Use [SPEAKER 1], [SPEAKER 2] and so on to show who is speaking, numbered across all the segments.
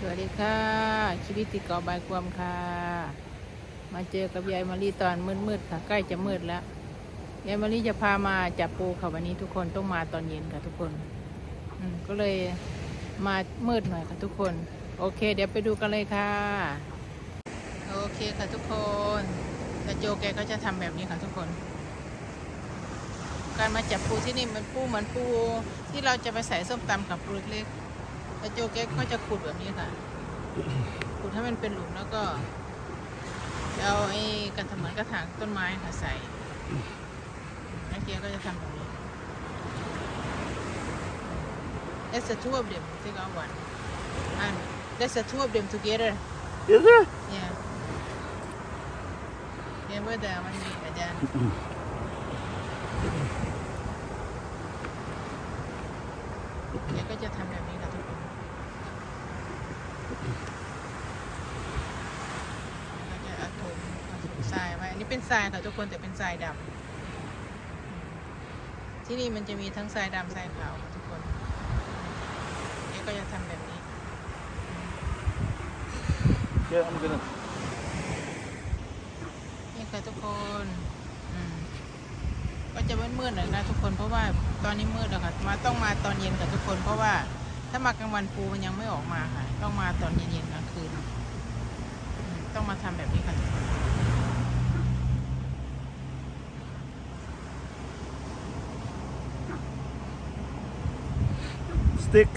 [SPEAKER 1] สวัสดีค่ะ ชีวิตติดเกาะบายความค่ะ มาเจอกับยายมารีตอนมืดๆค่ะ ใกล้จะมืดแล้ว ยายมารีจะพามาจับปูค่ะวันนี้ทุกคนต้องมาตอนเย็นค่ะทุกคน อืมก็เลยมามืดหน่อยค่ะทุกคน โอเค เดี๋ยวไปดูกันเลยค่ะ โอเคค่ะทุกคนแต่โจแกก็จะทำแบบนี้ค่ะทุกคน การมาจับปูที่นี่มันปูเหมือนปูที่เราจะไปใส่ส้มตำกับปูเล็ก ๆแต่โจแกก็จะขุดแบบนี้ค่ะ ขุดให้มันเป็นหลุมแล้วก็เอาไอ้กระถางเหมือนกระถางต้นไม้ค่ะใส่แล้วแกก็จะทำแบบนี้ That's the two of them take out one and that's the two of them together
[SPEAKER 2] Is there?
[SPEAKER 1] yeah yeah เมื่อแต่มันมีอาจารย์เดี๋ยวก็จะทำแบบนี้ค่ะทุกคนแล้วก็จะเอาถมเอาถมทรายไว้ อั นนี้เป็นทรายค่ะทุกคนแต่เป็นทรายดำที่นี่มันจะมีทั้งทรายดำทรายขาวค่ะทุกคนเดี๋ยวก็จะทำแบบนี้
[SPEAKER 2] Yeah, I'm gonna.
[SPEAKER 1] นี่ค่ะทุกคนอืมก็จะมืดๆหน่อยนะทุกคนเพราะว่าตอนนี้มืดแล้วค่ะมาต้องมาตอนเย็นกับทุกคน เพราะว่าถ้ามากลางวันปูมันยังไม่ออกมาค่ะ ต้องมาตอนเย็นๆกลางคืนอืมต้องมาทำแบบนี้ค่ะทุกคน
[SPEAKER 2] Stick.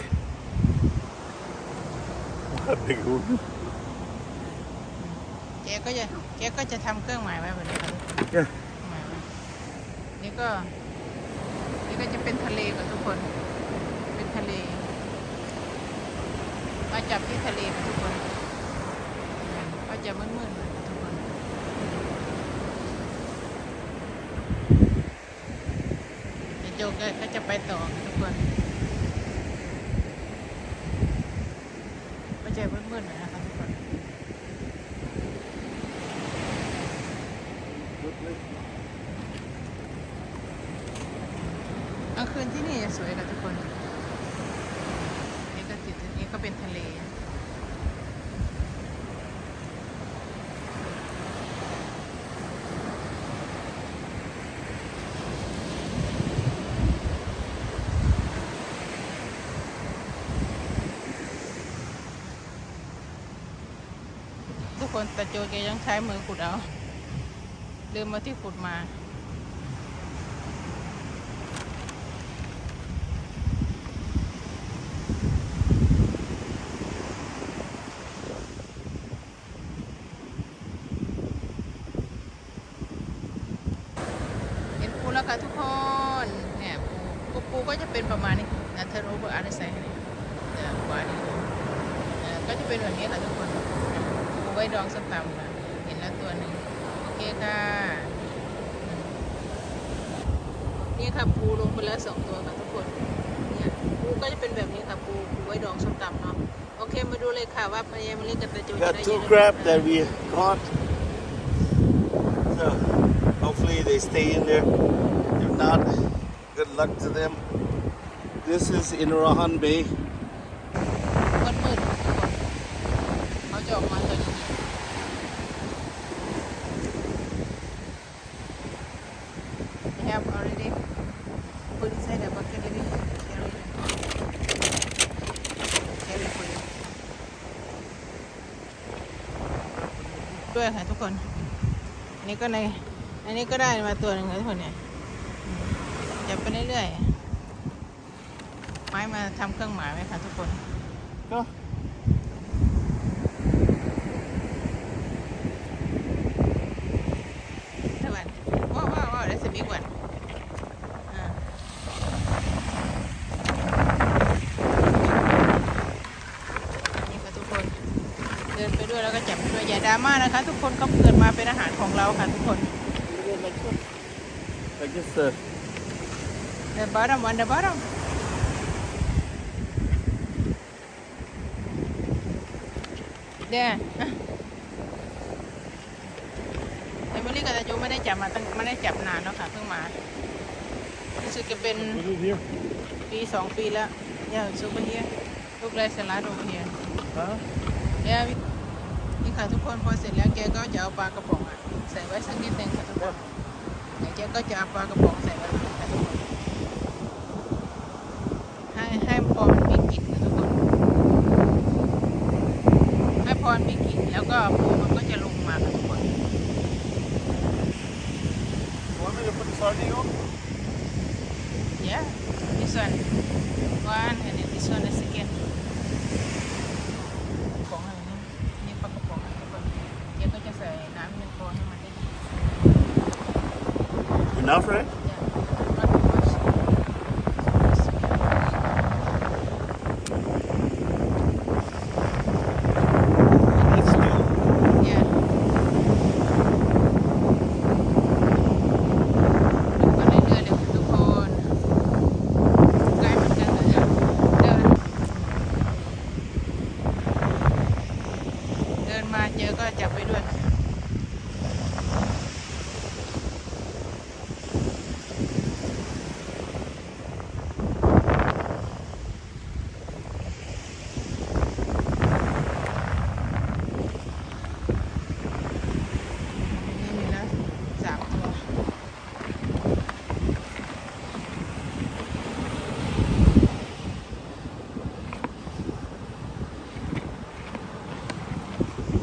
[SPEAKER 2] A big one.
[SPEAKER 1] เจ๊ก็จะเจ๊ก็จะทำเครื่องหมายไว้แบบนี้ค่ะทุกคน
[SPEAKER 2] Yeah.
[SPEAKER 1] เครื่องหมายไว้นี่ก็ นี่ก็จะเป็นทะเลกับทุกคน เป็นทะเล มาจับที่ทะเลกับทุกคนอืมก็จะมืดๆหน่อยค่ะทุกคน เดี๋ยวโจกก็จะไปต่อค่ะทุกคน ก็จะ มืดๆหน่อยนะคะทุกคนกลางคืนที่นี่สวยนะทุกคน นี่ก็ติดนี่ก็เป็นทะเล ทุ กคนแต่โจแกยังใช้มือขุดเอาลืมมาที่ขุดมาเห็นปูแล้วค่ะทุกคนเนี่ยปูปูปูก็จะเป็นประมาณนี้นะเธอรู้ว่าอะไรใส่ให้เนี่ยเดี๋ยวกว่านี้เอ่อก็จะเป็นแบบนี้แหละทุกคน ปูไว้ดองส้มตำค่ะเห็นแล้วตัวหนึ่งโอเคค่ะอืมนี่ค่ะปูลงไปแล้วสองตัวค่ะทุกคนเนี่ยปูก็จะเป็นแบบนี้ค่ะปูปูไว้ดองส้มตำเนาะโอเคมาดูเลยค่ะว่าพยายามเล่นกับตะจู
[SPEAKER 2] We
[SPEAKER 1] จะ
[SPEAKER 2] got
[SPEAKER 1] ได้
[SPEAKER 2] two
[SPEAKER 1] เยอะ
[SPEAKER 2] crab
[SPEAKER 1] หรือเปล่า
[SPEAKER 2] that we caught. So hopefully they stay in there. If not, good luck to them. This is in Rahan Bay.
[SPEAKER 1] มืดมืดๆทุกคนเขาจะออกมาตอนนี้ I have already put inside the bucket let me carry carry for you ด้วยค่ะทุกคน อันนี้ ก็ใน อันนี้ก็ได้มาตัวหนึ่งค่ะทุกคนเนี่ยจับไปเรื่อยๆไม้มาทำเครื่องหมายไว้ค่ะทุกคน
[SPEAKER 2] Go.
[SPEAKER 1] สวัสดีว้าวว้าวว้าว that's a big one อ่านี่ค่ะทุกคน เดินไปด้วยแล้วก็จับ ไปด้วยอย่าดราม่านะคะ ทุกคนเขาเกิดมาเป็นอาหารของเราค่ะทุกคน
[SPEAKER 2] Like this. Uh,
[SPEAKER 1] the bottom one the bottom เดี๋ยวอะเอมิลี่กับตาจูไม่ได้จับมาตั้งไม่ได้จับนานแล้วค่ะเพิ่งมารู้สึกจะเป็น
[SPEAKER 2] put it here.
[SPEAKER 1] ปีสองปีแล้ว yeah it's over here look like salad over here
[SPEAKER 2] Huh?
[SPEAKER 1] เนี่ย นี่ค่ะทุกคนพอเสร็จแล้วแกก็จะเอาปลากระป๋องอะใส่ไว้สักนิดหนึ่งค่ะทุกคนเดี๋ยวแกก็จะเอาปลากระป๋องใส่ไว้ค่ะทุกคนให้ให้พอมันมีกลิ่นค่ะทุกคน ให้พอมันมีกลิ่นแล้วก็ปู
[SPEAKER 2] Enough, right?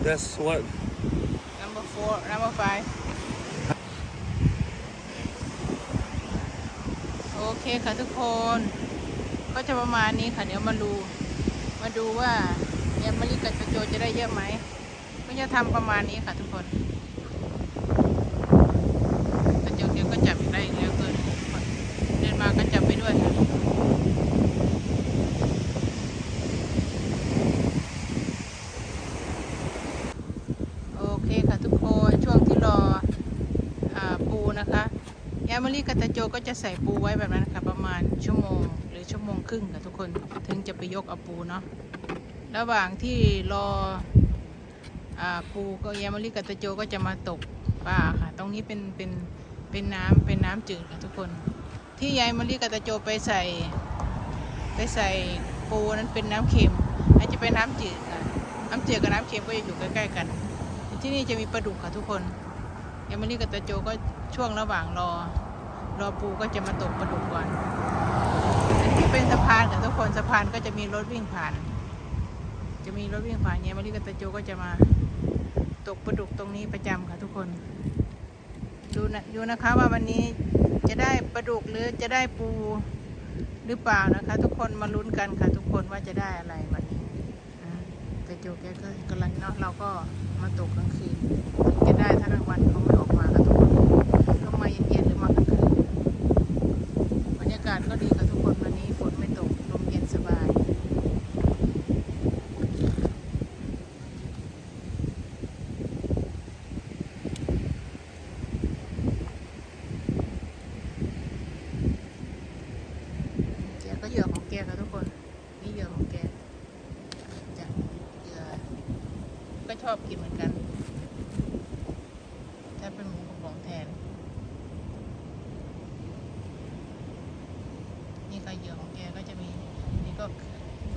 [SPEAKER 2] That's what.
[SPEAKER 1] number four number five โอเคค่ะทุกคน ก็จะประมาณนี้ค่ะ เดี๋ยวมาดู มาดูว่าแอมมาริกับโจโจจะได้เยอะไหม ก็จะทำประมาณนี้ค่ะทุกคนกระโจเดี๋ยวก็จับอีกได้อีกแล้วเกินเดินมาก็จับไปด้วยค่ะ โอเคค่ะทุกคนช่วงที่รออาปูนะคะยา มารีกับตาโจก็จะใส่ปูไว้แบบนั้นค่ะประมาณชั่วโมงหรือชั่วโมงครึ่งค่ะทุกคนถึงจะไปยกเอาปูเนาะระหว่างที่รออปูก็ยามารีกับตาโจก็จะมาตกปลาค่ะ ตรงนี้เป็นเป็นเป็นน้ำเป็นน้ำจืดค่ะทุกคน ที่ยายมารีกับตาโจไปใส่ ไปใส่ปูนั้นเป็นน้ำเค็มอันจะเป็นน้ำจืดค่ะน้ำจืดกับน้ำเค็มก็จะอยู่ใกล้ๆกัน ที่นี่จะมีปลาดุกค่ะทุกคนยามารีกับตาโจก็ช่วงระหว่างรอ รอปูก็จะมาตกปลาดุกก่อนอันนี้เป็นสะพานค่ะทุกคนสะพานก็จะมีรถวิ่งผ่าน จะมีรถวิ่งผ่านยามารีกับตาโจก็จะมาตกปลาดุกตรงนี้ประจำค่ะทุกคน ดูนะดูนะคะว่าวันนี้จะได้ปลาดุกหรือจะได้ปูหรือเปล่านะคะ ทุกคนมาลุ้นกันค่ะ ทุกคนว่าจะได้อะไรวันนี้ต่โจแกก็กำลังเนาะเราก็มาตกกลางคืนจะได้ถ้ากลางวันเขาไม่ออกมาค่ะทุกคนก็มาเย็นๆหรือมากลางคืนบรรยากาศก็ดีค่ะทุกคนวันนี้ฝนไม่ตกลมเย็นสบาย แกก็เหยื่อของแกค่ะทุกคน นี่เหยื่อของแกจะเหยื่อก็ชอบกินเหมือนกันถ้าเป็นหมูกระป๋องแทน นี่ก็เหยื่อของแกก็จะมี นี่ ก็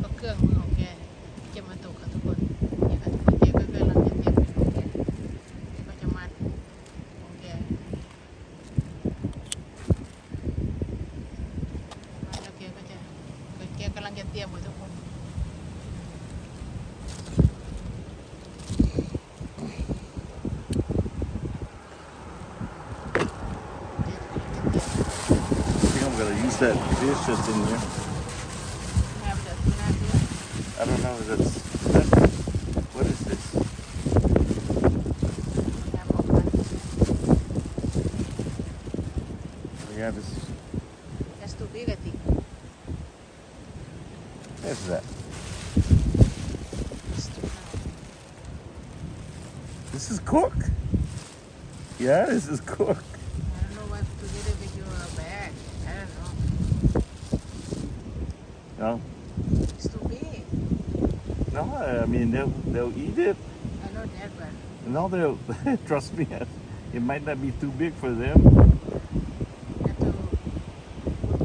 [SPEAKER 1] ก็เครื่องมือของแกที่จะมาตกค่ะทุกคนนี่ค่ะทุกคนแกก็กำลังจะเตรียมเป็นของแกก็จะมัดของแกแล้วแกก็จะแกกำลังจะเตรียมหมดทุกคน
[SPEAKER 2] I think I'm gonna use that fish that's in there. I don't know if that's what is this?
[SPEAKER 1] Oh,
[SPEAKER 2] yeah, this.
[SPEAKER 1] That's too big, I think.
[SPEAKER 2] What's that? This is cork. Yeah, this is cork.
[SPEAKER 1] I don't know it your bag.
[SPEAKER 2] No no. I mean they'll they'll eat it.
[SPEAKER 1] I know that but
[SPEAKER 2] No, they'll trust me. It might not be too big for them.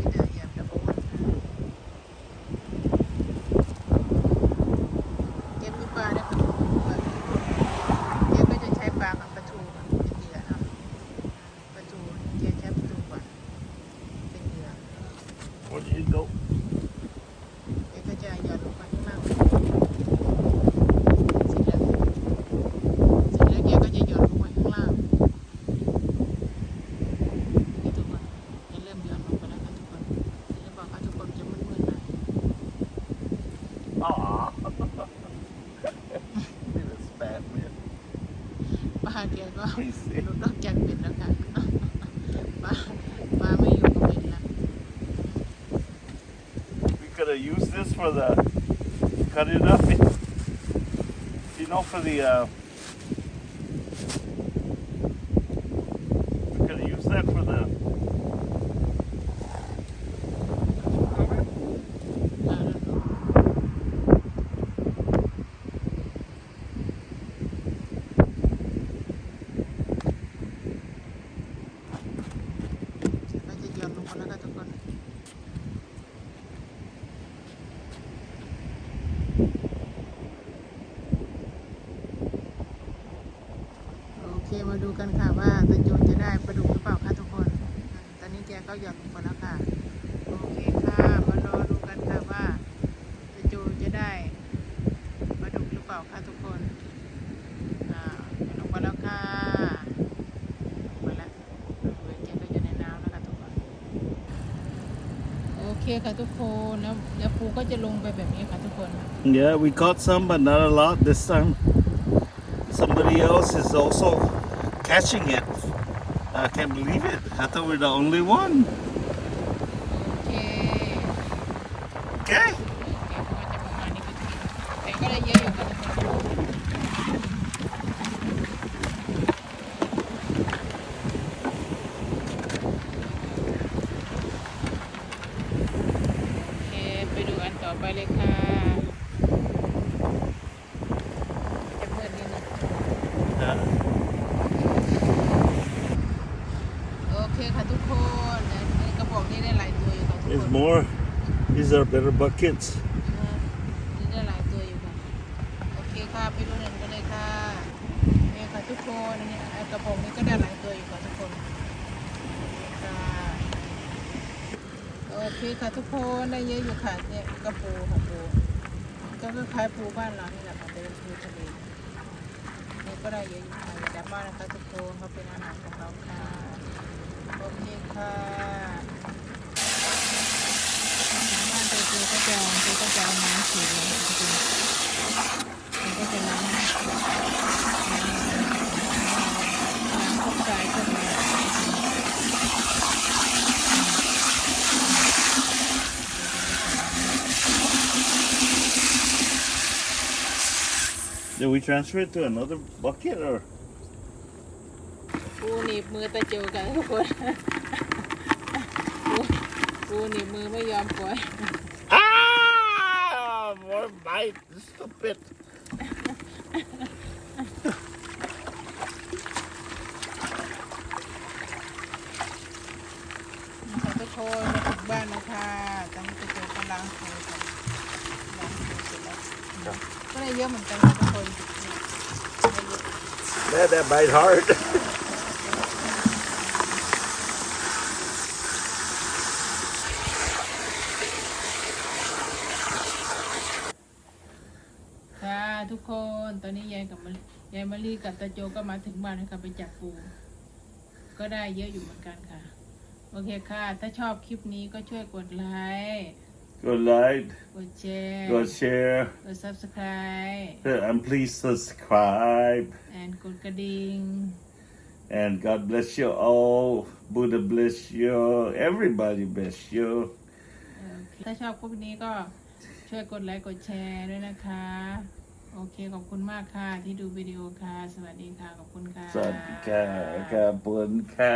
[SPEAKER 1] you have to put with the yeah the bowl ว่าหลุดออกจากเบ็ดแล้วค่ะปลาปลาไม่อยู่กับเบ็ดแล้ว
[SPEAKER 2] We could have used this for the cut it up. You know, for the uh,
[SPEAKER 1] อนนี้แกก็หย่อนลงไปแล้วค่ะโอเคค่ะมารอดูกันค่ะว่าตะโจนจะได้ปลาดุกหรือเปล่าค่ะทุกคนอ่าหย่อนลงไปแล้วค่ะลงไปแล้วดูแกก็อยู่ในน้ำแล้วค่ะทุกคนโอเคค่ะทุกคนแล้วเดี๋ยวปูก็จะลงไปแบบนี้ค่ะทุกคน
[SPEAKER 2] Yeah, we caught some, but not a lot this time. Somebody else is also catching it. I can't believe it. I thought we are the only one. Okay. Okay.
[SPEAKER 1] โอเคค่ะทุกคนอันนี้กระบอกนี้ได้หลายตัวอยู่ค่ะทุก
[SPEAKER 2] there's
[SPEAKER 1] คน
[SPEAKER 2] more. These are better buckets.
[SPEAKER 1] อ่านี่ได้หลายตัวอยู่ค่ะโอเคค่ะไปดูหนึ่งกันเลยค่ะนี่ค่ะทุกคนอันนี้ไอ้กระบอกนี้ก็ได้หลายตัวอยู่ค่ะทุกคนค่ะโอเคค่ะทุกคนได้เยอะอยู่ค่ะเนี่ยกระปูค่ะปูก็คล้ายๆปูบ้านเรานี่แหละค่ะแต่เป็นปูทะเลนี่ก็ได้เยอะอยู่ค่ะอย่าจับบ้านนะคะทุกคนเขาเป็นอาหารของเราค่ะ โอเคค่ะบ้านเจอก็จะเจอก็จะเอาน้ำฉีดเลยจริงๆมันก็จะล้างน้ำพวกทรายพวกนี้
[SPEAKER 2] Did we transfer it to another bucket or?
[SPEAKER 1] ปูหนีบมือตะเจียวกันทุกคนปูปูหนีบมือไม่ยอมปล่อย
[SPEAKER 2] Ah! More bite. Stupid.
[SPEAKER 1] นะคะทุกคนมาถึงบ้านแล้วค่ะตอนนี้ตะเจียวก็ล้างปูค่ะล้างปูเสร็จแล้วก็ได้เยอะเหมือนกันค่ะทุกคนได้เยอะ
[SPEAKER 2] That, that bite hard.
[SPEAKER 1] ค่ะทุกคนตอนนี้ยายกับมะ ยายมะลีกับตาโจก็มาถึงบ้านนะคะไปจับปู ก็ได้เยอะอยู่เหมือนกันค่ะ โอเคค่ะ ถ้าชอบคลิปนี้ก็ช่วยกดไลค์
[SPEAKER 2] Good night.
[SPEAKER 1] กดแชร์
[SPEAKER 2] Go share.
[SPEAKER 1] กด subscribe
[SPEAKER 2] And please subscribe.
[SPEAKER 1] and กดกระดิ่ง
[SPEAKER 2] And God bless you all. Buddha bless you. Everybody bless you.
[SPEAKER 1] โอเคถ้าชอบคลิปนี้ก็ช่วยกดไลค์กดแชร์ด้วยนะคะ โอเค ขอบคุณมากค่ะ ที่ดูวิดีโอค่ะ สวัสดีค่ะ ขอบคุณค่ะ
[SPEAKER 2] Sadka, kabun ka.